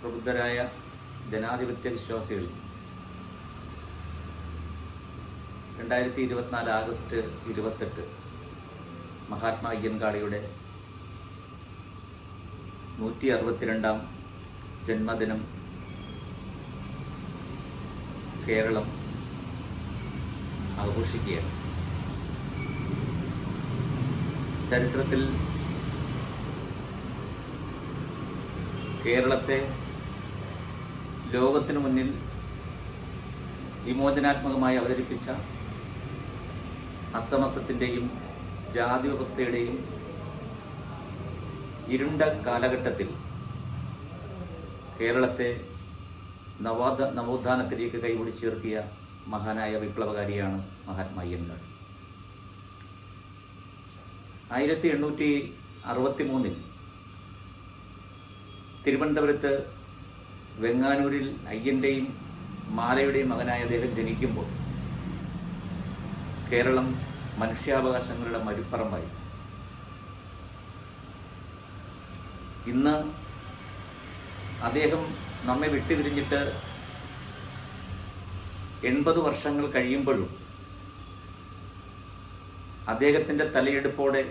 പ്രബുദ്ധരായ ജനാധിപത്യ വിശ്വാസികൾ. രണ്ടായിരത്തി ഇരുപത്തിനാല് ആഗസ്റ്റ് ഇരുപത്തെട്ട് മഹാത്മാ അയ്യൻകാളിയുടെ നൂറ്റി അറുപത്തിരണ്ടാം ജന്മദിനം കേരളം ആഘോഷിക്കുകയാണ്. ചരിത്രത്തിൽ കേരളത്തെ ലോകത്തിനു മുന്നിൽ വിമോചനാത്മകമായി അവതരിപ്പിച്ച അസമത്വത്തിന്റെയും ജാതി വ്യവസ്ഥയുടെയും ഇരുണ്ട കാലഘട്ടത്തിൽ കേരളത്തെ നവോദ നവോത്ഥാനത്തിലേക്ക് കൈപിടിച്ചുയർത്തിയ മഹാനായ വിപ്ലവകാരിയാണ് മഹാത്മാ അയ്യങ്കാൾ ആയിരത്തി എണ്ണൂറ്റി അറുപത്തി മൂന്നിൽ തിരുവനന്തപുരത്ത് വെങ്ങാനൂരിൽ അയ്യന്റെയും മാലയുടെയും മകനായ അദ്ദേഹം ജനിക്കുമ്പോൾ കേരളം മനുഷ്യാവകാശങ്ങളുടെ മരുപ്പറമ്പായി. ഇന്ന് അദ്ദേഹം നമ്മെ വിട്ടുപിരിഞ്ഞിട്ട് എൺപത് വർഷങ്ങൾ കഴിയുമ്പോഴും അദ്ദേഹത്തിന്റെ തലയെടുപ്പോടെ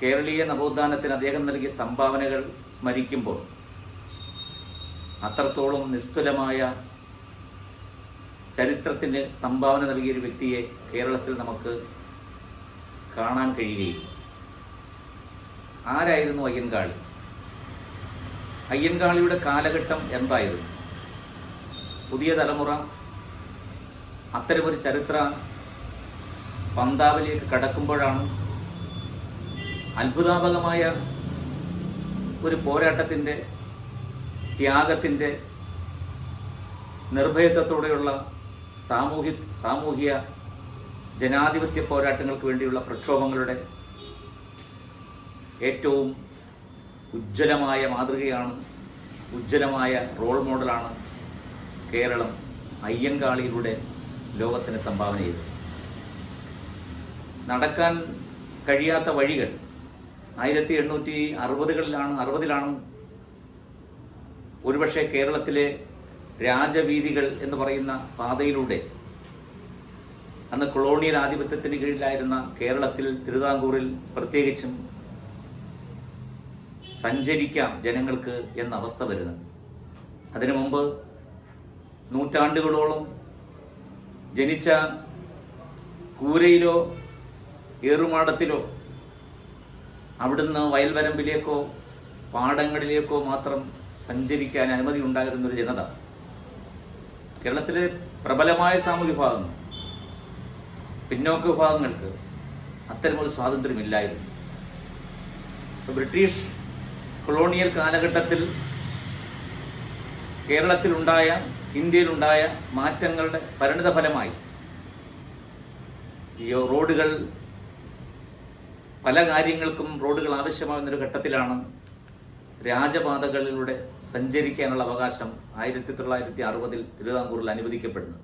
കേരളീയ നവോത്ഥാനത്തിന് അദ്ദേഹം നൽകിയ സംഭാവനകൾ സ്മരിക്കുമ്പോൾ അത്രത്തോളം നിസ്തുലമായ ചരിത്രത്തിന് സംഭാവന നൽകിയൊരു വ്യക്തിയെ കേരളത്തിൽ നമുക്ക് കാണാൻ കഴിയുകയില്ല. ആരായിരുന്നു അയ്യൻകാളി അയ്യൻകാളിയുടെ കാലഘട്ടം എന്തായിരുന്നു? പുതിയ തലമുറ അത്തരമൊരു ചരിത്ര പന്താവലിയൊക്കെ കടക്കുമ്പോഴാണ് അത്ഭുതാപകമായ ഒരു പോരാട്ടത്തിന്റെ ത്യാഗത്തിന്റെ നിർഭയത്വത്തോടെയുള്ള സാമൂഹ്യ സാമൂഹിക ജനാധിപത്യ പോരാട്ടങ്ങൾക്ക് വേണ്ടിയുള്ള പ്രക്ഷോഭങ്ങളുടെ ഏറ്റവും ഉജ്ജ്വലമായ മാതൃകയാണ് ഉജ്ജ്വലമായ റോൾ മോഡലാണ് കേരളം അയ്യങ്കാളിയിലൂടെ ലോകത്തിന് സംഭാവന ചെയ്തത്. നടക്കാൻ കഴിയാത്ത വഴികൾ ആയിരത്തി എണ്ണൂറ്റി അറുപതുകളിലാണ് അറുപതിലാണ് ഒരുപക്ഷെ കേരളത്തിലെ രാജവീതികൾ എന്ന് പറയുന്ന പാതയിലൂടെ അന്ന് കൊളോണിയൽ ആധിപത്യത്തിന് കീഴിലായിരുന്ന കേരളത്തിൽ തിരുവിതാംകൂറിൽ പ്രത്യേകിച്ചും സഞ്ചരിക്കാം ജനങ്ങൾക്ക് എന്ന അവസ്ഥ വരുന്നത്. അതിനു മുമ്പ് നൂറ്റാണ്ടുകളോളം ജനിച്ച കൂരയിലോ ഏറുമാടത്തിലോ അവിടുന്ന് വയൽവരമ്പിലേക്കോ പാടങ്ങളിലേക്കോ മാത്രം സഞ്ചരിക്കാൻ അനുമതി ഉണ്ടായിരുന്നൊരു ജനത. കേരളത്തിലെ പ്രബലമായ സാമൂഹ്യ വിഭാഗങ്ങൾ പിന്നോക്ക വിഭാഗങ്ങൾക്ക് അത്തരമൊരു സ്വാതന്ത്ര്യമില്ലായിരുന്നു. ബ്രിട്ടീഷ് കൊളോണിയൽ കാലഘട്ടത്തിൽ കേരളത്തിലുണ്ടായ ഇന്ത്യയിലുണ്ടായ മാറ്റങ്ങളുടെ പരിണിത ഫലമായി ഈ റോഡുകൾ പല കാര്യങ്ങൾക്കും റോഡുകൾ ആവശ്യമാകുന്നൊരു ഘട്ടത്തിലാണ് രാജപാതകളിലൂടെ സഞ്ചരിക്കാനുള്ള അവകാശം ആയിരത്തി തൊള്ളായിരത്തി അറുപതിൽ തിരുവിതാംകൂറിൽ അനുവദിക്കപ്പെടുന്നു.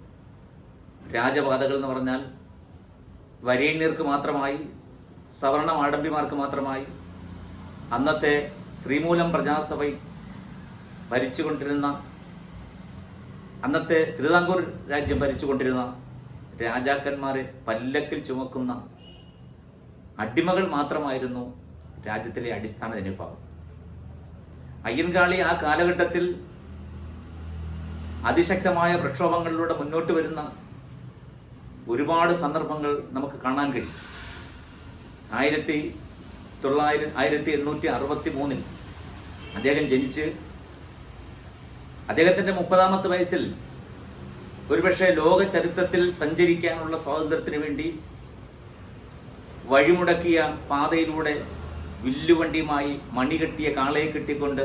രാജപാതകൾ എന്ന് പറഞ്ഞാൽ വരേണ്യർക്ക് മാത്രമായി സവർണ ആഡംബിമാർക്ക് മാത്രമായി അന്നത്തെ ശ്രീമൂലം പ്രജാസഭ ഭരിച്ചുകൊണ്ടിരുന്ന അന്നത്തെ തിരുവിതാംകൂർ രാജ്യം ഭരിച്ചുകൊണ്ടിരുന്ന രാജാക്കന്മാരെ പല്ലക്കിൽ ചുമക്കുന്ന അടിമകൾ മാത്രമായിരുന്നു രാജ്യത്തിലെ അടിസ്ഥാന ജനവിഭാഗം. അയ്യൻകാളി ആ കാലഘട്ടത്തിൽ അതിശക്തമായ പ്രക്ഷോഭങ്ങളിലൂടെ മുന്നോട്ട് വരുന്ന ഒരുപാട് സന്ദർഭങ്ങൾ നമുക്ക് കാണാൻ കഴിയും. ആയിരത്തി തൊള്ളായിരം ആയിരത്തി എണ്ണൂറ്റി അറുപത്തി മൂന്നിൽ അദ്ദേഹം ജനിച്ച് അദ്ദേഹത്തിന്റെ മുപ്പതാമത്തെ വയസ്സിൽ ഒരുപക്ഷെ ലോക ചരിത്രത്തിൽ സഞ്ചരിക്കാനുള്ള സ്വാതന്ത്ര്യത്തിന് വേണ്ടി വഴിമുടക്കിയ പാതയിലൂടെ വില്ലുവണ്ടിയുമായി മണികെട്ടിയ കാളയെ കെട്ടിക്കൊണ്ട്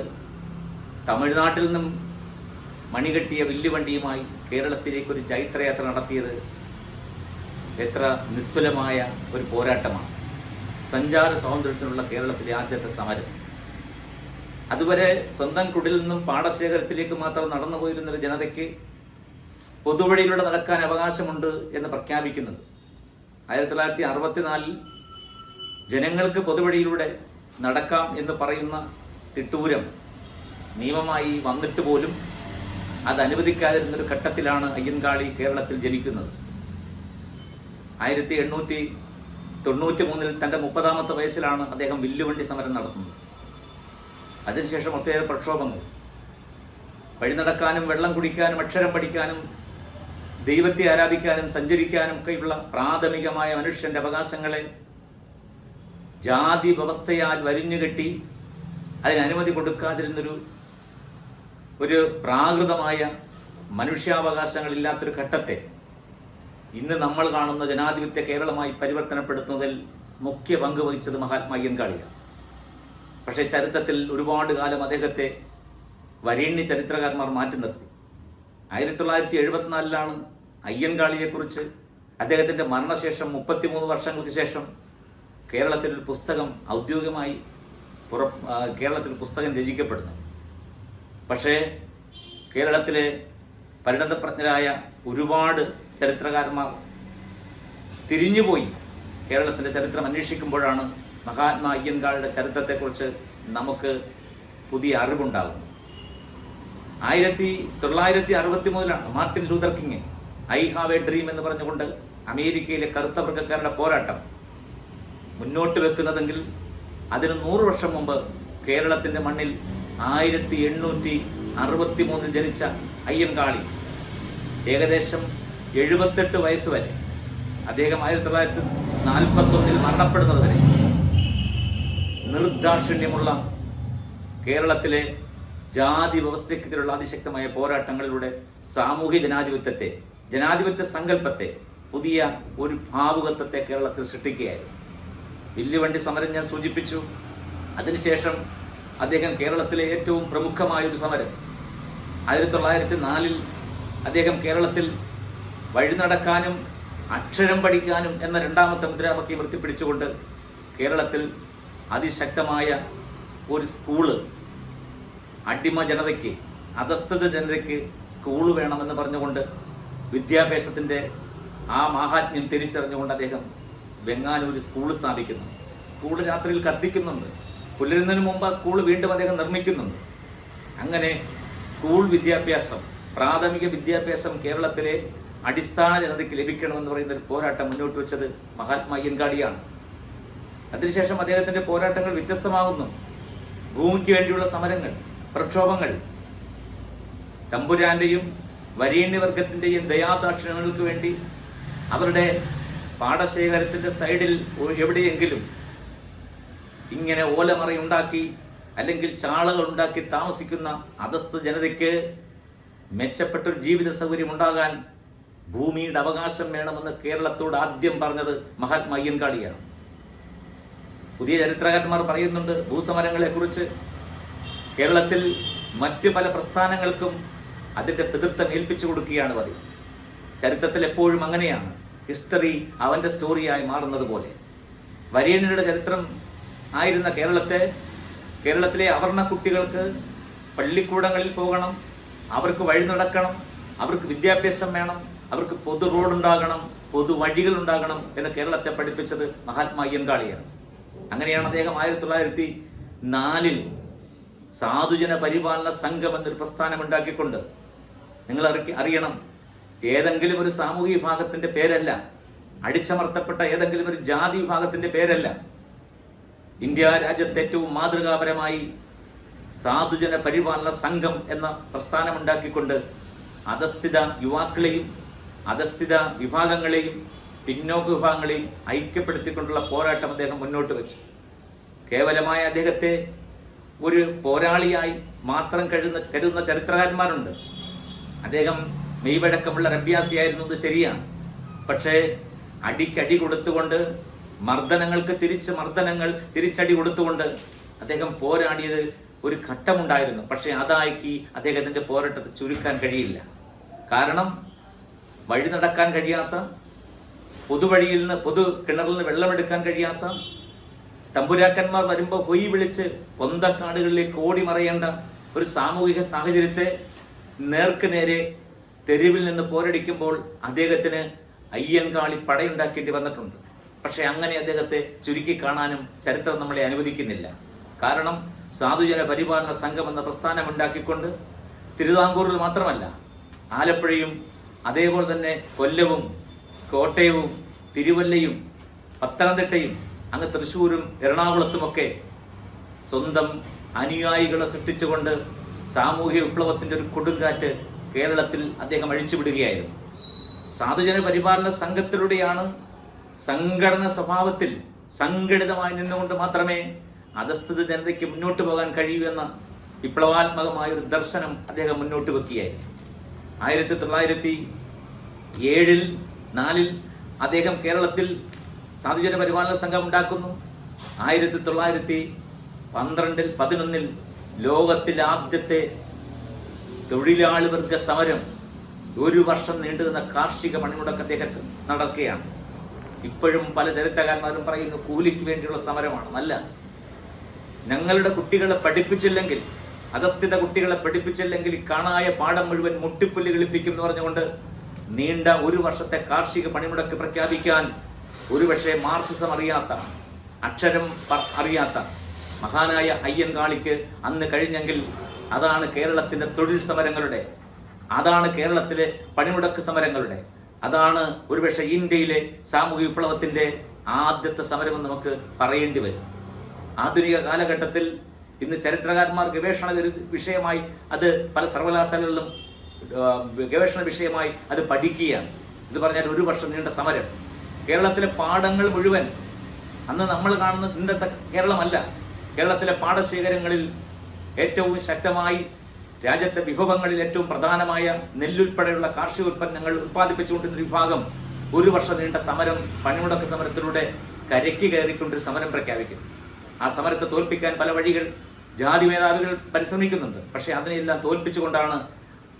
തമിഴ്നാട്ടിൽ നിന്നും മണികെട്ടിയ വില്ലുവണ്ടിയുമായി കേരളത്തിലേക്ക് ഒരു ചൈത്രയാത്ര നടത്തിയത് എത്ര നിസ്തുലമായ ഒരു പോരാട്ടമാണ്. സഞ്ചാര സ്വാതന്ത്ര്യത്തിനുള്ള കേരളത്തിലെ ആദ്യത്തെ സമരം. അതുവരെ സ്വന്തം കുടിൽ നിന്നും പാടശേഖരത്തിലേക്ക് മാത്രം നടന്നു പോയിരുന്നൊരു ജനതയ്ക്ക് പൊതുവഴിയിലൂടെ നടക്കാൻ അവകാശമുണ്ട് എന്ന് പ്രഖ്യാപിക്കുന്നത്. ആയിരത്തി തൊള്ളായിരത്തി അറുപത്തിനാലിൽ ജനങ്ങൾക്ക് പൊതുവഴിയിലൂടെ നടക്കാം എന്ന് പറയുന്ന തിട്ടൂരം നിയമമായി വന്നിട്ട് പോലും അത് അനുവദിക്കാതിരുന്നൊരു ഘട്ടത്തിലാണ് അയ്യൻകാളി കേരളത്തിൽ ജനിക്കുന്നത്. ആയിരത്തി എണ്ണൂറ്റി തൊണ്ണൂറ്റി മൂന്നിൽ തന്റെ മുപ്പതാമത്തെ വയസ്സിലാണ് അദ്ദേഹം വില്ലുവണ്ടി സമരം നടത്തുന്നത്. അതിനുശേഷം ഒട്ടേറെ പ്രക്ഷോഭങ്ങൾ. വഴി നടക്കാനും വെള്ളം കുടിക്കാനും അക്ഷരം പഠിക്കാനും ദൈവത്തെ ആരാധിക്കാനും സഞ്ചരിക്കാനും ഒക്കെയുള്ള പ്രാഥമികമായ മനുഷ്യന്റെ അവകാശങ്ങളെ ജാതി വ്യവസ്ഥയാൽ വരിഞ്ഞുകെട്ടി അതിന് അനുമതി കൊടുക്കാതിരുന്നൊരു ഒരു പ്രാകൃതമായ മനുഷ്യാവകാശങ്ങളില്ലാത്തൊരു ഘട്ടത്തെ ഇന്ന് നമ്മൾ കാണുന്ന ജനാധിപത്യ കേരളമായി പരിവർത്തനപ്പെടുത്തുന്നതിൽ മുഖ്യ പങ്ക് വഹിച്ചത് മഹാത്മാ അയ്യൻകാളിയാണ് പക്ഷേ ചരിത്രത്തിൽ ഒരുപാട് കാലം അദ്ദേഹത്തെ വരേണ്യ ചരിത്രകാരന്മാർ മാറ്റി നിർത്തി. ആയിരത്തി തൊള്ളായിരത്തി എഴുപത്തിനാലിലാണ് അയ്യൻകാളിയെക്കുറിച്ച് അദ്ദേഹത്തിന്റെ മരണശേഷം മുപ്പത്തിമൂന്ന് വർഷങ്ങൾക്ക് ശേഷം കേരളത്തിൽ ഒരു പുസ്തകം ഔദ്യോഗികമായി പുറ കേരളത്തിൽ പുസ്തകം രചിക്കപ്പെടുന്നത് പക്ഷേ കേരളത്തിലെ പരിണതപ്രജ്ഞരായ ഒരുപാട് ചരിത്രകാരന്മാർ തിരിഞ്ഞുപോയി കേരളത്തിന്റെ ചരിത്രം അന്വേഷിക്കുമ്പോഴാണ് മഹാത്മാ അയ്യൻകാളുടെ ചരിത്രത്തെക്കുറിച്ച് നമുക്ക് പുതിയ അറിവുണ്ടാകുന്നത് ആയിരത്തി തൊള്ളായിരത്തി അറുപത്തി മൂന്നിലാണ് Martin Luther King I have a dream എന്ന് പറഞ്ഞുകൊണ്ട് അമേരിക്കയിലെ കറുത്ത വർഗക്കാരുടെ പോരാട്ടം മുന്നോട്ട് വെക്കുന്നതെങ്കിൽ അതിന് നൂറ് വർഷം മുമ്പ് കേരളത്തിന്റെ മണ്ണിൽ ആയിരത്തി എണ്ണൂറ്റി അറുപത്തി മൂന്നിൽ ജനിച്ച അയ്യൻകാളി ഏകദേശം എഴുപത്തെട്ട് വയസ്സ് വരെ. അദ്ദേഹം ആയിരത്തി തൊള്ളായിരത്തി നാൽപ്പത്തൊന്നിൽ മരണപ്പെടുന്നത് വരെ. നിർദാക്ഷിണ്യമുള്ള കേരളത്തിലെ ജാതി വ്യവസ്ഥയ്ക്കെതിരെയുള്ള അതിശക്തമായ പോരാട്ടങ്ങളിലൂടെ സാമൂഹ്യ ജനാധിപത്യത്തെ ജനാധിപത്യ സങ്കല്പത്തെ പുതിയ ഒരു ഭാവുകത്വത്തെ കേരളത്തിൽ സൃഷ്ടിക്കുകയായിരുന്നു. വില്ലുവണ്ടി സമരം ഞാൻ സൂചിപ്പിച്ചു. അതിനുശേഷം അദ്ദേഹം കേരളത്തിലെ ഏറ്റവും പ്രമുഖമായ ഒരു സമരം. ആയിരത്തി തൊള്ളായിരത്തി നാലിൽ അദ്ദേഹം കേരളത്തിൽ വഴി നടക്കാനും അക്ഷരം പഠിക്കാനും എന്ന രണ്ടാമത്തെ മുദ്രാവാക്യം വൃത്തിപ്പിടിച്ചുകൊണ്ട് കേരളത്തിൽ അതിശക്തമായ ഒരു സ്കൂൾ അടിമ ജനതയ്ക്ക് അധസ്ഥിത ജനതയ്ക്ക് സ്കൂൾ വേണമെന്ന് പറഞ്ഞുകൊണ്ട് വിദ്യാഭ്യാസത്തിന്റെ ആ മാഹാത്മ്യം തിരിച്ചറിഞ്ഞുകൊണ്ട് അദ്ദേഹം ബംഗാനൂർ സ്കൂൾ സ്ഥാപിക്കുന്നു. സ്കൂൾ രാത്രിയിൽ കത്തിക്കുന്നുണ്ട്. പുലരുന്നതിന് മുമ്പ് ആ സ്കൂൾ വീണ്ടും അദ്ദേഹം നിർമ്മിക്കുന്നുണ്ട്. അങ്ങനെ സ്കൂൾ വിദ്യാഭ്യാസം പ്രാഥമിക വിദ്യാഭ്യാസം കേരളത്തിലെ അടിസ്ഥാന ജനതയ്ക്ക് ലഭിക്കണമെന്ന് പറയുന്ന ഒരു പോരാട്ടം മുന്നോട്ട് വെച്ചത് മഹാത്മാ അയ്യൻകാടിയാണ് അതിനുശേഷം അദ്ദേഹത്തിന്റെ പോരാട്ടങ്ങൾ വ്യത്യസ്തമാകുന്നു ഭൂമിക്ക് വേണ്ടിയുള്ള സമരങ്ങൾ പ്രക്ഷോഭങ്ങൾ തമ്പുരാന്റെയും വരേണ്യവർഗത്തിന്റെയും ദയാദാക്ഷിണങ്ങൾക്ക് വേണ്ടി അവരുടെ പാടശേഖരത്തിന്റെ സൈഡിൽ എവിടെയെങ്കിലും ഇങ്ങനെ ഓലമറയുണ്ടാക്കി അല്ലെങ്കിൽ ചാളകൾ ഉണ്ടാക്കി താമസിക്കുന്ന അധസ്ഥ ജനതയ്ക്ക് മെച്ചപ്പെട്ടൊരു ജീവിത സൗകര്യം ഉണ്ടാകാൻ ഭൂമിയുടെ അവകാശം വേണമെന്ന് കേരളത്തോട് ആദ്യം പറഞ്ഞത് മഹാത്മാ അയ്യൻകാളിയാണ്. പുതിയ ചരിത്രകാരന്മാർ പറയുന്നുണ്ട് ഭൂസമരങ്ങളെക്കുറിച്ച്. കേരളത്തിൽ മറ്റു പല പ്രസ്ഥാനങ്ങൾക്കും അതിന്റെ പിതൃത്വം ഏൽപ്പിച്ചു കൊടുക്കുകയാണ് പതിവ്. ചരിത്രത്തിൽ എപ്പോഴും അങ്ങനെയാണ്. ഹിസ്റ്ററി അവന്റെ സ്റ്റോറിയായി മാറുന്നത് പോലെ. ചരിത്രം ആയിരുന്ന കേരളത്തെ കേരളത്തിലെ അവർണ കുട്ടികൾക്ക് പള്ളിക്കൂടങ്ങളിൽ പോകണം അവർക്ക് വഴി നടക്കണം അവർക്ക് വിദ്യാഭ്യാസം വേണം അവർക്ക് പൊതു റോഡുണ്ടാകണം പൊതു വഴികൾ ഉണ്ടാകണം എന്ന് കേരളത്തെ പഠിപ്പിച്ചത് മഹാത്മാ അയ്യൻകാളിയാണ് അങ്ങനെയാണ് അദ്ദേഹം ആയിരത്തി തൊള്ളായിരത്തി നാലിൽ സാധുജന പരിപാലന സംഘം എന്നൊരു പ്രസ്ഥാനം ഉണ്ടാക്കിക്കൊണ്ട്. നിങ്ങൾ അറിയണം ഏതെങ്കിലും ഒരു സാമൂഹിക വിഭാഗത്തിന്റെ പേരല്ല. അടിച്ചമർത്തപ്പെട്ട ഏതെങ്കിലും ഒരു ജാതി വിഭാഗത്തിന്റെ പേരല്ല. ഇന്ത്യ രാജ്യത്ത് ഏറ്റവും മാതൃകാപരമായി സാധുജന പരിപാലന സംഘം എന്ന പ്രസ്ഥാനം ഉണ്ടാക്കിക്കൊണ്ട് അധസ്ഥിത യുവാക്കളെയും അധസ്ഥിത വിഭാഗങ്ങളെയും പിന്നോക്ക വിഭാഗങ്ങളെയും ഐക്യപ്പെടുത്തിക്കൊണ്ടുള്ള പോരാട്ടം അദ്ദേഹം മുന്നോട്ട് വെച്ചു. കേവലമായ അദ്ദേഹത്തെ ഒരു പോരാളിയായി മാത്രം കരുതുന്ന കരുതുന്ന ചരിത്രകാരന്മാരുണ്ട്. അദ്ദേഹം മെയ്വഴക്കമുള്ള അത് ശരിയാണ്. പക്ഷേ അടിക്കടി കൊടുത്തുകൊണ്ട് മർദ്ദനങ്ങൾക്ക് തിരിച്ച് മർദ്ദനങ്ങൾ തിരിച്ചടി കൊടുത്തുകൊണ്ട് അദ്ദേഹം പോരാടിയത് ഒരു ഘട്ടമുണ്ടായിരുന്നു. പക്ഷേ അതാക്കി അദ്ദേഹത്തിന്റെ പോരാട്ടത്തെ ചുരുക്കാൻ കഴിയില്ല. കാരണം വഴി നടക്കാൻ കഴിയാത്ത പൊതുവഴിയിൽ നിന്ന് പൊതു കിണറിൽ നിന്ന് വെള്ളമെടുക്കാൻ കഴിയാത്ത തമ്പുരാക്കന്മാർ വരുമ്പോൾ ഹൊയ് വിളിച്ച് പൊന്തക്കാടുകളിലേക്ക് ഓടി മറയേണ്ട ഒരു സാമൂഹിക സാഹചര്യത്തെ നേർക്ക് നേരെ തെരുവിൽ നിന്ന് പോരടിക്കുമ്പോൾ അദ്ദേഹത്തിന് അയ്യൻകാളി പടയുണ്ടാക്കേണ്ടി വന്നിട്ടുണ്ട്. പക്ഷെ അങ്ങനെ അദ്ദേഹത്തെ ചുരുക്കി കാണാനും ചരിത്രം നമ്മളെ അനുവദിക്കുന്നില്ല. കാരണം സാധുജന പരിപാലന സംഘം എന്ന പ്രസ്ഥാനം ഉണ്ടാക്കിക്കൊണ്ട് തിരുവിതാംകൂറിൽ മാത്രമല്ല ആലപ്പുഴയും അതേപോലെ തന്നെ കൊല്ലവും കോട്ടയവും തിരുവല്ലയും പത്തനംതിട്ടയും അങ്ങ് തൃശ്ശൂരും എറണാകുളത്തുമൊക്കെ സ്വന്തം അനുയായികളെ സൃഷ്ടിച്ചുകൊണ്ട് സാമൂഹ്യ വിപ്ലവത്തിന്റെ ഒരു കൊടുങ്കാറ്റ് കേരളത്തിൽ അദ്ദേഹം അഴിച്ചുവിടുകയായിരുന്നു. സാധുജന പരിപാലന സംഘത്തിലൂടെയാണ് സംഘടന സ്വഭാവത്തിൽ സംഘടിതമായി നിന്നുകൊണ്ട് മാത്രമേ അധസ്ഥിത ജനതയ്ക്ക് മുന്നോട്ട് പോകാൻ കഴിയൂ എന്ന വിപ്ലവാത്മകമായ ഒരു ദർശനം അദ്ദേഹം മുന്നോട്ട് വെക്കുകയായിരുന്നു ആയിരത്തി തൊള്ളായിരത്തി ഏഴിൽ നാലിൽ അദ്ദേഹം കേരളത്തിൽ സാധുജന പരിപാലന സംഘം ഉണ്ടാക്കുന്നു. ആയിരത്തി തൊള്ളായിരത്തി പന്ത്രണ്ടിൽ പതിനൊന്നിൽ ലോകത്തിലെ ആദ്യത്തെ തൊഴിലാളി വർഗ സമരം ഒരു വർഷം നീണ്ടുനിന്ന കാർഷിക പണിമുടക്ക് അദ്ദേഹം നടക്കുകയാണ്. ഇപ്പോഴും പല ചരിത്രകാരന്മാരും പറയുന്നു കൂലിക്ക് വേണ്ടിയുള്ള സമരമാണ്. അല്ല. ഞങ്ങളുടെ കുട്ടികളെ പഠിപ്പിച്ചില്ലെങ്കിൽ അധസ്ഥിത കുട്ടികളെ പഠിപ്പിച്ചില്ലെങ്കിൽ കാണായ പാഠം മുഴുവൻ മുട്ടിപ്പുല്ല് കളിപ്പിക്കും എന്ന് പറഞ്ഞുകൊണ്ട് നീണ്ട ഒരു വർഷത്തെ കാർഷിക പണിമുടക്ക് പ്രഖ്യാപിക്കാൻ ഒരുപക്ഷെ മാർസിസം അറിയാത്ത അക്ഷരം അറിയാത്ത മഹാനായ അയ്യൻകാളിക്ക് അന്ന് കഴിഞ്ഞെങ്കിൽ അതാണ് കേരളത്തിന്റെ തൊഴിൽ സമരങ്ങളുടെ അതാണ് കേരളത്തിലെ പണിമുടക്ക് സമരങ്ങളുടെ അതാണ് ഒരുപക്ഷെ ഇന്ത്യയിലെ സാമൂഹ്യ വിപ്ലവത്തിന്റെ ആദ്യത്തെ സമരമെന്ന് നമുക്ക് പറയേണ്ടി വരും. ആധുനിക കാലഘട്ടത്തിൽ ഇന്ന് ചരിത്രകാരന്മാർ ഗവേഷണ വിഷയമായി അത് പല സർവകലാശാലകളിലും ഗവേഷണ വിഷയമായി അത് പഠിക്കുകയാണ്. ഇത് പറഞ്ഞാൽ ഒരു വർഷം നീണ്ട സമരം. കേരളത്തിലെ പാടങ്ങൾ മുഴുവൻ അന്ന് നമ്മൾ കാണുന്ന ഇന്നത്തെ കേരളമല്ല. കേരളത്തിലെ പാടശേഖരങ്ങളിൽ ഏറ്റവും ശക്തമായി രാജ്യത്തെ വിഭവങ്ങളിൽ ഏറ്റവും പ്രധാനമായ നെല്ലുൾപ്പെടെയുള്ള കാർഷിക ഉൽപ്പന്നങ്ങൾ ഉൽപ്പാദിപ്പിച്ചുകൊണ്ടിരുന്ന വിഭാഗം ഒരു വർഷം നീണ്ട സമരം പണിമുടക്ക് സമരത്തിലൂടെ കരയ്ക്ക് കയറിക്കൊണ്ട് സമരം പ്രഖ്യാപിക്കും ആ സമരത്തെ തോൽപ്പിക്കാൻ പല വഴികൾ ജാതി മേധാവികൾ പരിശ്രമിക്കുന്നുണ്ട്. പക്ഷേ അതിനെല്ലാം തോൽപ്പിച്ചുകൊണ്ടാണ്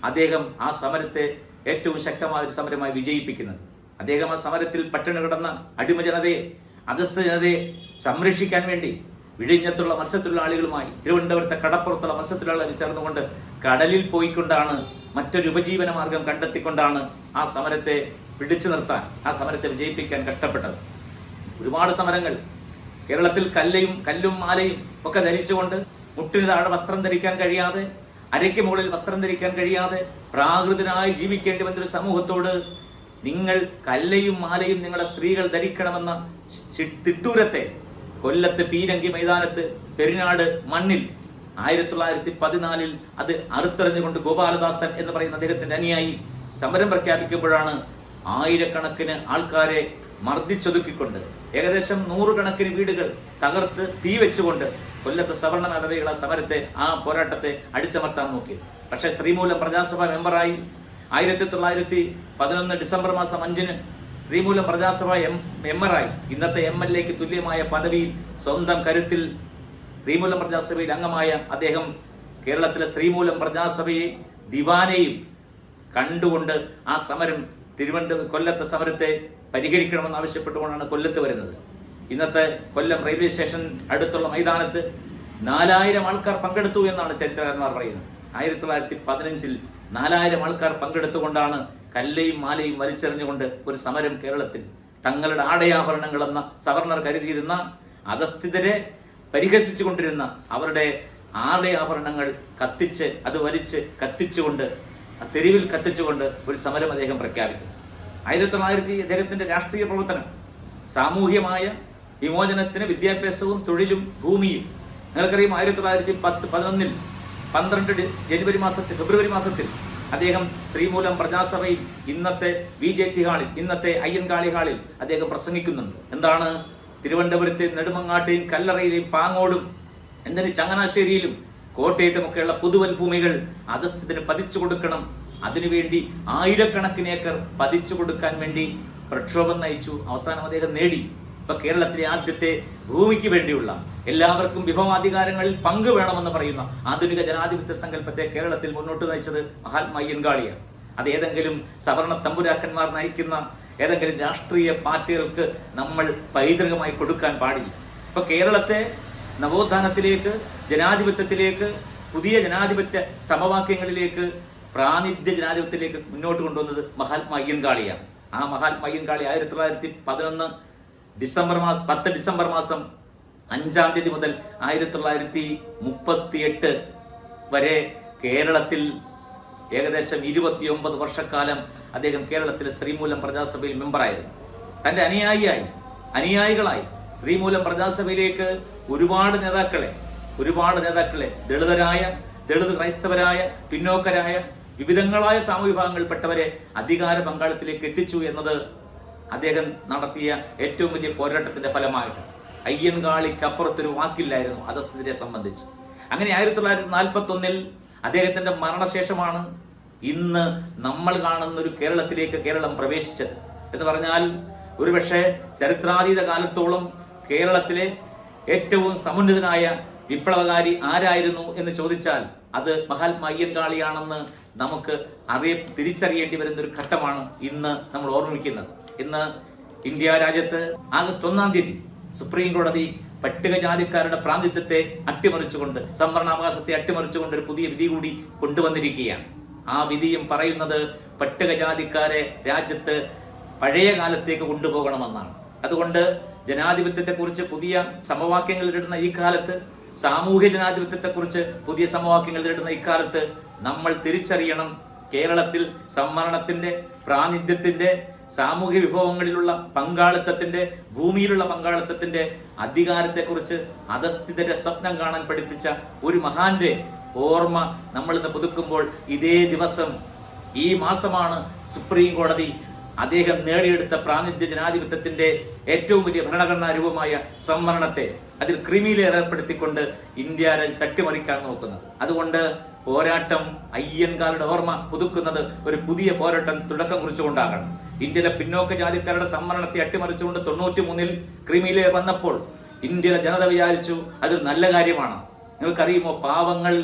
അദ്ദേഹം ആ സമരത്തെ ഏറ്റവും ശക്തമായ ഒരു സമരമായി വിജയിപ്പിക്കുന്നത്. അദ്ദേഹം ആ സമരത്തിൽ പട്ടിണി കിടന്ന അടിമ ജനതയെ അധസ്ഥ ജനതയെ സംരക്ഷിക്കാൻ വേണ്ടി വിഴിഞ്ഞത്തുള്ള മത്സ്യത്തൊഴിലാളികളുമായി തിരുവനന്തപുരത്തെ കടപ്പുറത്തുള്ള മത്സ്യത്തൊഴിലാളികൾ ചേർന്നുകൊണ്ട് കടലിൽ പോയിക്കൊണ്ടാണ് മറ്റൊരു ഉപജീവന മാർഗം കണ്ടെത്തിക്കൊണ്ടാണ് ആ സമരത്തെ പിടിച്ചു നിർത്താൻ ആ സമരത്തെ വിജയിപ്പിക്കാൻ കഷ്ടപ്പെട്ടത്. ഒരുപാട് സമരങ്ങൾ കേരളത്തിൽ കല്ലയും കല്ലും മാലയും ഒക്കെ ധരിച്ചുകൊണ്ട് മുട്ടിന് താഴെ വസ്ത്രം ധരിക്കാൻ കഴിയാതെ അരയ്ക്ക് മുകളിൽ വസ്ത്രം ധരിക്കാൻ കഴിയാതെ പ്രാകൃതനായി ജീവിക്കേണ്ടി വന്നൊരു സമൂഹത്തോട് നിങ്ങൾ കല്ലയും മാലയും നിങ്ങളുടെ സ്ത്രീകൾ ധരിക്കണമെന്ന തിട്ടൂരത്തെ കൊല്ലത്ത് പീരങ്കി മൈതാനത്ത് പെരിനാട് മണ്ണിൽ ആയിരത്തി തൊള്ളായിരത്തി പതിനാലിൽ അത് അറുത്തെറിഞ്ഞുകൊണ്ട് ഗോപാലദാസൻ എന്ന് പറയുന്ന അദ്ദേഹത്തിന്റെ അനുയായി സമരം പ്രഖ്യാപിക്കുമ്പോഴാണ് ആയിരക്കണക്കിന് ആൾക്കാരെ മർദ്ദിച്ചൊതുക്കിക്കൊണ്ട് ഏകദേശം നൂറുകണക്കിന് വീടുകൾ തകർത്ത് തീ വെച്ചുകൊണ്ട് കൊല്ലത്തെ സവർണ മേധാവികൾ ആ സമരത്തെ ആ പോരാട്ടത്തെ അടിച്ചമർത്താൻ നോക്കി പക്ഷേ ശ്രീമൂലം പ്രജാസഭ മെമ്പറായി ആയിരത്തി തൊള്ളായിരത്തി പതിനൊന്ന് ഡിസംബർ മാസം അഞ്ചിന് ശ്രീമൂലം പ്രജാസഭ എം മെമ്പറായി ഇന്നത്തെ എം എൽ എക്ക് തുല്യമായ പദവിയിൽ സ്വന്തം കരുത്തിൽ ശ്രീമൂലം പ്രജാസഭയിൽ അംഗമായ അദ്ദേഹം കേരളത്തിലെ ശ്രീമൂലം പ്രജാസഭയെ ദിവാനെയും കണ്ടുകൊണ്ട് ആ സമരം തിരുവനന്തപുരം കൊല്ലത്തെ സമരത്തെ പരിഹരിക്കണമെന്ന് ആവശ്യപ്പെട്ടുകൊണ്ടാണ് കൊല്ലത്ത് വരുന്നത്. ഇന്നത്തെ കൊല്ലം റെയിൽവേ സ്റ്റേഷൻ അടുത്തുള്ള മൈതാനത്ത് നാലായിരം ആൾക്കാർ പങ്കെടുത്തു എന്നാണ് ചരിത്രകാരന്മാർ പറയുന്നത്. ആയിരത്തി തൊള്ളായിരത്തി പതിനഞ്ചിൽ നാലായിരം ആൾക്കാർ പങ്കെടുത്തുകൊണ്ടാണ് കല്ലയും മാലയും വലിച്ചെറിഞ്ഞുകൊണ്ട് ഒരു സമരം കേരളത്തിൽ. തങ്ങളുടെ ആടയാഭരണങ്ങളെന്ന സവർണർ കരുതിയിരുന്ന അധസ്ഥിതരെ പരിഹസിച്ചുകൊണ്ടിരുന്ന അവരുടെ ആടയാഭരണങ്ങൾ കത്തിച്ച് അത് വലിച്ച് കത്തിച്ചുകൊണ്ട് തെരുവിൽ കത്തിച്ചുകൊണ്ട് ഒരു സമരം അദ്ദേഹം പ്രഖ്യാപിക്കും ആയിരത്തി തൊള്ളായിരത്തി അദ്ദേഹത്തിന്റെ രാഷ്ട്രീയ പ്രവർത്തനം സാമൂഹ്യമായ വിമോചനത്തിന് വിദ്യാഭ്യാസവും തൊഴിലും ഭൂമിയും. നിങ്ങൾക്കറിയാം ആയിരത്തി തൊള്ളായിരത്തി പത്ത് പതിനൊന്നിൽ പന്ത്രണ്ട് ജനുവരി മാസത്തിൽ ഫെബ്രുവരി മാസത്തിൽ അദ്ദേഹം ശ്രീമൂലം പ്രജാസഭയിൽ ഇന്നത്തെ വി ജെ ടി ഹാളിൽ ഇന്നത്തെ അയ്യൻകാളി ഹാളിൽ അദ്ദേഹം പ്രസംഗിക്കുന്നുണ്ട്. എന്താണ്? തിരുവനന്തപുരത്തെ നെടുമങ്ങാട്ടെയും കല്ലറയിലെയും പാങ്ങോടും എന്തിന് ചങ്ങനാശ്ശേരിയിലും കോട്ടയത്തുമൊക്കെയുള്ള പുതുവൻ ഭൂമികൾ അധസ്ഥിതിന് പതിച്ചു കൊടുക്കണം. അതിനുവേണ്ടി ആയിരക്കണക്കിന് ഏക്കർ പതിച്ചു കൊടുക്കാൻ വേണ്ടി പ്രക്ഷോഭം നയിച്ചു. അവസാനം അദ്ദേഹം നേടി. ഇപ്പൊ കേരളത്തിലെ ആദ്യത്തെ ഭൂമിക്ക് വേണ്ടിയുള്ള എല്ലാവർക്കും വിഭവാധികാരങ്ങളിൽ പങ്ക് വേണമെന്ന് പറയുന്ന ആധുനിക ജനാധിപത്യ സങ്കല്പത്തെ കേരളത്തിൽ മുന്നോട്ട് നയിച്ചത് മഹാത്മാ അയ്യൻകാളിയാണ് അത് ഏതെങ്കിലും സവർണ തമ്പുരാക്കന്മാർ നയിക്കുന്ന ഏതെങ്കിലും രാഷ്ട്രീയ പാർട്ടികൾക്ക് നമ്മൾ പൈതൃകമായി കൊടുക്കാൻ പാടില്ല. ഇപ്പൊ കേരളത്തെ നവോത്ഥാനത്തിലേക്ക് ജനാധിപത്യത്തിലേക്ക് പുതിയ ജനാധിപത്യ സമവാക്യങ്ങളിലേക്ക് പ്രാതിനിധ്യ ജനാധിപത്യത്തിലേക്ക് മുന്നോട്ട് കൊണ്ടുവന്നത് മഹാത്മാ അയ്യൻകാളിയാണ് ആ മഹാത്മാ അയ്യൻകാളി ആയിരത്തി തൊള്ളായിരത്തി പതിനൊന്ന് ഡിസംബർ മാസം പത്ത് ഡിസംബർ മാസം അഞ്ചാം തീയതി മുതൽ ആയിരത്തി തൊള്ളായിരത്തി മുപ്പത്തിയെട്ട് വരെ കേരളത്തിൽ ഏകദേശം ഇരുപത്തിയൊമ്പത് വർഷക്കാലം അദ്ദേഹം കേരളത്തിലെ ശ്രീമൂലം പ്രജാസഭയിൽ മെമ്പറായിരുന്നു. തന്റെ അനുയായിയായി അനുയായികളായി ശ്രീമൂലം പ്രജാസഭയിലേക്ക് ഒരുപാട് നേതാക്കളെ ഒരുപാട് നേതാക്കളെ ദളിതരായ ദളിത് ക്രൈസ്തവരായ പിന്നോക്കരായ വിവിധങ്ങളായ സാമൂഹ്യഭാഗങ്ങളിൽപ്പെട്ടവരെ അധികാര പങ്കാളിത്തിലേക്ക് എത്തിച്ചു എന്നത് അദ്ദേഹം നടത്തിയ ഏറ്റവും വലിയ പോരാട്ടത്തിന്റെ ഫലമായിട്ട് അയ്യൻകാളിക്കപ്പുറത്തൊരു വാക്കില്ലായിരുന്നു അധസ്ഥിതരെ സംബന്ധിച്ച്. അങ്ങനെ ആയിരത്തി തൊള്ളായിരത്തി നാൽപ്പത്തി ഒന്നിൽ അദ്ദേഹത്തിന്റെ മരണശേഷമാണ് ഇന്ന് നമ്മൾ കാണുന്ന ഒരു കേരളത്തിലേക്ക് കേരളം പ്രവേശിച്ചത്. എന്ന് പറഞ്ഞാൽ ഒരുപക്ഷെ ചരിത്രാതീത കാലത്തോളം കേരളത്തിലെ ഏറ്റവും സമുന്നതനായ വിപ്ലവകാരി ആരായിരുന്നു എന്ന് ചോദിച്ചാൽ അത് മഹാത്മാ അയ്യൻകാളിയാണെന്ന് നമുക്ക് അറിയ തിരിച്ചറിയേണ്ടി വരുന്ന ഒരു ഘട്ടമാണ് ഇന്ന് നമ്മൾ ഓർമ്മിക്കുന്നത്. ഇന്ന് ഇന്ത്യ രാജ്യത്ത് ആഗസ്റ്റ് ഒന്നാം തീയതി സുപ്രീം കോടതി പട്ടികജാതിക്കാരുടെ പ്രാതിനിധ്യത്തെ അട്ടിമറിച്ചുകൊണ്ട് സംവരണാവകാശത്തെ അട്ടിമറിച്ചുകൊണ്ട് ഒരു പുതിയ വിധി കൂടി കൊണ്ടുവന്നിരിക്കുകയാണ്. ആ വിധിയും പറയുന്നത് പട്ടികജാതിക്കാരെ രാജ്യത്ത് പഴയ കാലത്തേക്ക് കൊണ്ടുപോകണമെന്നാണ്. അതുകൊണ്ട് ജനാധിപത്യത്തെക്കുറിച്ച് പുതിയ സമവാക്യങ്ങൾ ഇടുന്ന ഈ കാലത്ത് സാമൂഹ്യ ജനാധിപത്യത്തെക്കുറിച്ച് പുതിയ സമവാക്യങ്ങൾ ഇടുന്ന ഇക്കാലത്ത് നമ്മൾ തിരിച്ചറിയണം കേരളത്തിൽ സംവരണത്തിന്റെ പ്രാതിനിധ്യത്തിന്റെ സാമൂഹ്യ വിഭവങ്ങളിലുള്ള പങ്കാളിത്തത്തിന്റെ ഭൂമിയിലുള്ള പങ്കാളിത്തത്തിന്റെ അധികാരത്തെക്കുറിച്ച് അധസ്ഥിതരെ സ്വപ്നം കാണാൻ പഠിപ്പിച്ച ഒരു മഹാന്റെ ഓർമ്മ നമ്മൾ ഇന്ന് പുതുക്കുമ്പോൾ ഇതേ ദിവസം ഈ മാസമാണ് സുപ്രീം കോടതി അദ്ദേഹം നേടിയെടുത്ത പ്രാതിനിധ്യ ജനാധിപത്യത്തിന്റെ ഏറ്റവും വലിയ ഭരണഘടനാ രൂപമായ സംവരണത്തെ അതിൽ ക്രിമിയിൽ ഏർപ്പെടുത്തിക്കൊണ്ട് ഇന്ത്യ തട്ടിമറിക്കാൻ നോക്കുന്നത്. അതുകൊണ്ട് പോരാട്ടം അയ്യൻകാരുടെ ഓർമ്മ പുതുക്കുന്നത് ഒരു പുതിയ പോരാട്ടം തുടക്കം കുറിച്ചുകൊണ്ടാകണം. ഇന്ത്യയിലെ പിന്നോക്ക ജാതിക്കാരുടെ സംവരണത്തെ അട്ടിമറിച്ചുകൊണ്ട് തൊണ്ണൂറ്റി മൂന്നിൽ ക്രിമിയിലെ വന്നപ്പോൾ ഇന്ത്യയിലെ ജനത വിചാരിച്ചു അതൊരു നല്ല കാര്യമാണ്. നിങ്ങൾക്കറിയുമോ പാവങ്ങൾ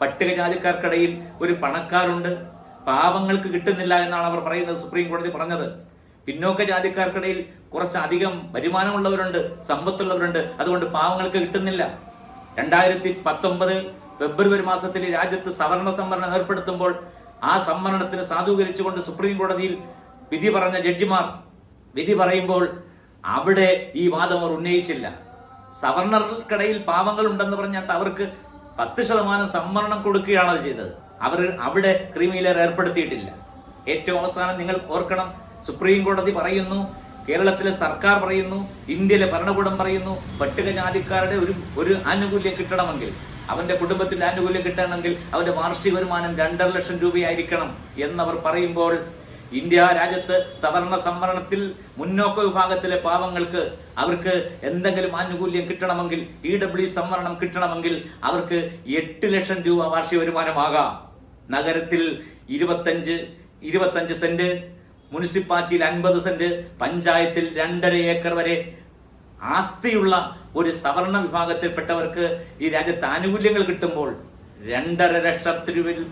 പട്ടികജാതിക്കാർക്കിടയിൽ ഒരു പണക്കാരുണ്ട്. പാവങ്ങൾക്ക് കിട്ടുന്നില്ല എന്നാണ് അവർ പറയുന്നത് സുപ്രീം കോടതി പറഞ്ഞത്. പിന്നോക്ക ജാതിക്കാർക്കിടയിൽ കുറച്ചധികം വരുമാനമുള്ളവരുണ്ട് സമ്പത്തുള്ളവരുണ്ട്. അതുകൊണ്ട് പാവങ്ങൾക്ക് കിട്ടുന്നില്ല. രണ്ടായിരത്തി പത്തൊമ്പത് ഫെബ്രുവരി മാസത്തിൽ രാജ്യത്ത് സവർണ സംവരണം ഏർപ്പെടുത്തുമ്പോൾ ആ സംവരണത്തിന് സാധൂകരിച്ചുകൊണ്ട് സുപ്രീം കോടതിയിൽ വിധി പറഞ്ഞ ജഡ്ജിമാർ വിധി പറയുമ്പോൾ അവിടെ ഈ വാദം അവർ ഉന്നയിച്ചില്ല. സവർണർക്കിടയിൽ പാവങ്ങൾ ഉണ്ടെന്ന് പറഞ്ഞാൽ അവർക്ക് പത്ത് ശതമാനം സംവരണം കൊടുക്കുകയാണ് അത് ചെയ്തത്. അവർ അവിടെ ക്രിമിനലർ ഏർപ്പെടുത്തിയിട്ടില്ല. ഏറ്റവും അവസാനം നിങ്ങൾ ഓർക്കണം സുപ്രീം കോടതി പറയുന്നു കേരളത്തിലെ സർക്കാർ പറയുന്നു ഇന്ത്യയിലെ ഭരണകൂടം പറയുന്നു പട്ടികജാതിക്കാരുടെ ഒരു ഒരു ആനുകൂല്യം കിട്ടണമെങ്കിൽ അവന്റെ കുടുംബത്തിന്റെ ആനുകൂല്യം കിട്ടണമെങ്കിൽ അവന്റെ വാർഷിക വരുമാനം രണ്ടര ലക്ഷം രൂപയായിരിക്കണം എന്നവർ പറയുമ്പോൾ ഇന്ത്യ രാജ്യത്ത് സവർണ സംവരണത്തിൽ മുന്നോക്ക വിഭാഗത്തിലെ പാവങ്ങൾക്ക് അവർക്ക് എന്തെങ്കിലും ആനുകൂല്യം കിട്ടണമെങ്കിൽ ഇ ഡബ്ല്യു സംവരണം കിട്ടണമെങ്കിൽ അവർക്ക് എട്ട് ലക്ഷം രൂപ വാർഷിക വരുമാനമാകാം. നഗരത്തിൽ ഇരുപത്തഞ്ച് ഇരുപത്തഞ്ച് സെന്റ് മുനിസിപ്പാലിറ്റിയിൽ അൻപത് സെന്റ് പഞ്ചായത്തിൽ രണ്ടര ഏക്കർ വരെ ആസ്തിയുള്ള ഒരു സവർണ വിഭാഗത്തിൽപ്പെട്ടവർക്ക് ഈ രാജ്യത്ത് ആനുകൂല്യങ്ങൾ കിട്ടുമ്പോൾ രണ്ടര ലക്ഷത്തി രൂപയിൽ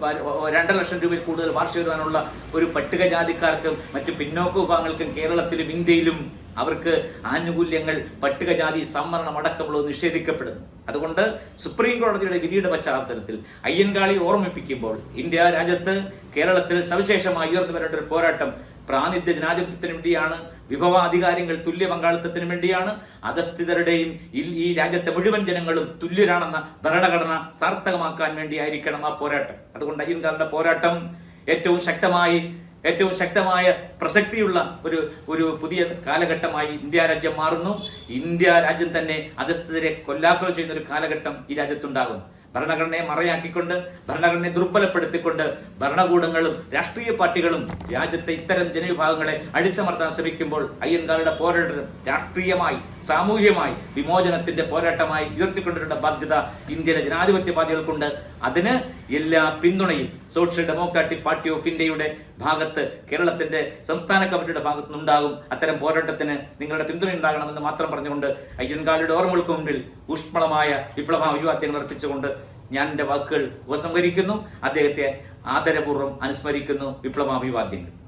രണ്ടര ലക്ഷം രൂപയിൽ കൂടുതൽ വാർഷിക വരുവാനുള്ള ഒരു പട്ടികജാതിക്കാർക്കും മറ്റ് പിന്നോക്ക വിഭാഗങ്ങൾക്കും കേരളത്തിലും ഇന്ത്യയിലും അവർക്ക് ആനുകൂല്യങ്ങൾ പട്ടികജാതി സംവരണം അടക്കമുള്ളത് നിഷേധിക്കപ്പെടുന്നു. അതുകൊണ്ട് സുപ്രീം കോടതിയുടെ വിധിയുടെ പശ്ചാത്തലത്തിൽ അയ്യൻകാളി ഓർമ്മിപ്പിക്കുമ്പോൾ ഇന്ത്യ രാജ്യത്ത് കേരളത്തിൽ സവിശേഷമായി ഉയർന്നു വരേണ്ട ഒരു പോരാട്ടം പ്രാതിനിധ്യ ജനാധിപത്യത്തിന് വേണ്ടിയാണ് വിഭവാധികാരങ്ങൾ തുല്യ പങ്കാളിത്തത്തിന് വേണ്ടിയാണ് അധസ്ഥിതരുടെയും ഈ- രാജ്യത്തെ മുഴുവൻ ജനങ്ങളും തുല്യരാണെന്ന ഭരണഘടന സാർത്ഥകമാക്കാൻ വേണ്ടിയായിരിക്കണം ആ പോരാട്ടം. അതുകൊണ്ട് അയ്യൻകാരുടെ പോരാട്ടം ഏറ്റവും ശക്തമായി ഏറ്റവും ശക്തമായ പ്രസക്തിയുള്ള ഒരു ഒരു പുതിയ കാലഘട്ടമായി ഇന്ത്യ രാജ്യം മാറുന്നു. ഇന്ത്യ രാജ്യം തന്നെ അധസ്ഥിതരെ കൊല്ലാക്കുക ചെയ്യുന്ന ഒരു കാലഘട്ടം ഈ രാജ്യത്തുണ്ടാകും ഭരണഘടനയെ മറയാക്കിക്കൊണ്ട് ഭരണഘടനയെ ദുർബലപ്പെടുത്തിക്കൊണ്ട് ഭരണകൂടങ്ങളും രാഷ്ട്രീയ പാർട്ടികളും രാജ്യത്തെ ഇത്തരം ജനവിഭാഗങ്ങളെ അടിച്ചമർത്താൻ ശ്രമിക്കുമ്പോൾ അയ്യൻകാരുടെ പോരാട്ടം രാഷ്ട്രീയമായി സാമൂഹ്യമായി വിമോചനത്തിന്റെ പോരാട്ടമായി ഉയർത്തിക്കൊണ്ടിരുന്ന ബാധ്യത ഇന്ത്യയിലെ ജനാധിപത്യവാദികൾക്കുണ്ട്. അതിന് എല്ലാ പിന്തുണയും സോഷ്യൽ ഡെമോക്രാറ്റിക് പാർട്ടി ഓഫ് ഇന്ത്യയുടെ ഭാഗത്ത് കേരളത്തിന്റെ സംസ്ഥാന കമ്മിറ്റിയുടെ ഭാഗത്തു നിന്നുണ്ടാകും അത്തരം പോരാട്ടത്തിന് നിങ്ങളുടെ പിന്തുണ ഉണ്ടാകണമെന്ന് മാത്രം പറഞ്ഞുകൊണ്ട് അയ്യൻകാലിയുടെ ഓർമ്മകൾക്ക് മുമ്പിൽ ഊഷ്മളമായ വിപ്ലവ അഭിവാദ്യങ്ങൾ അർപ്പിച്ചുകൊണ്ട് ഞാൻ എന്റെ വാക്കുകൾ ഉപസംഹരിക്കുന്നു. അദ്ദേഹത്തെ ആദരപൂർവം അനുസ്മരിക്കുന്നു. വിപ്ലവാഭിവാദ്യങ്ങൾ.